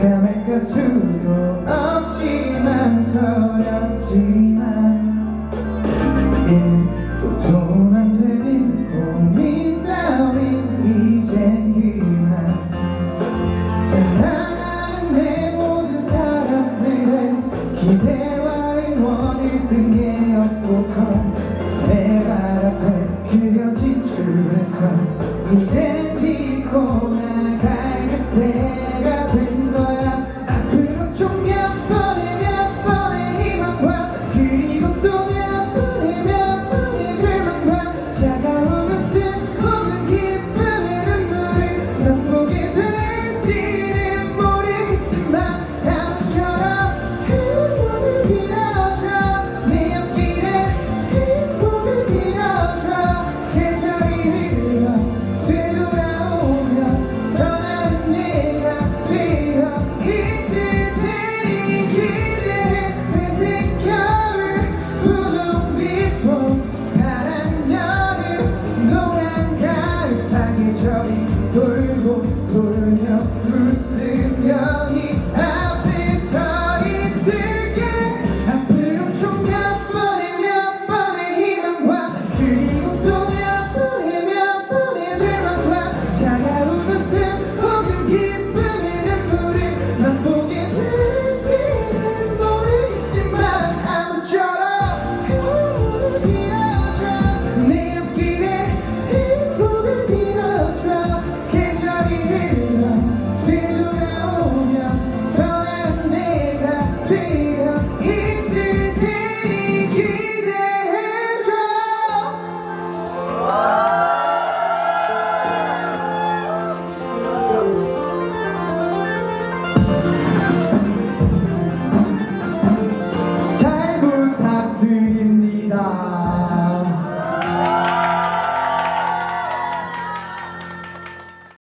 까맣까 수도 없이 망설였지만 일도 도안 되는 고민 따윈 이젠 그만. 사랑하는 내 모든 사람들의 기대와 응원을 등에 업고서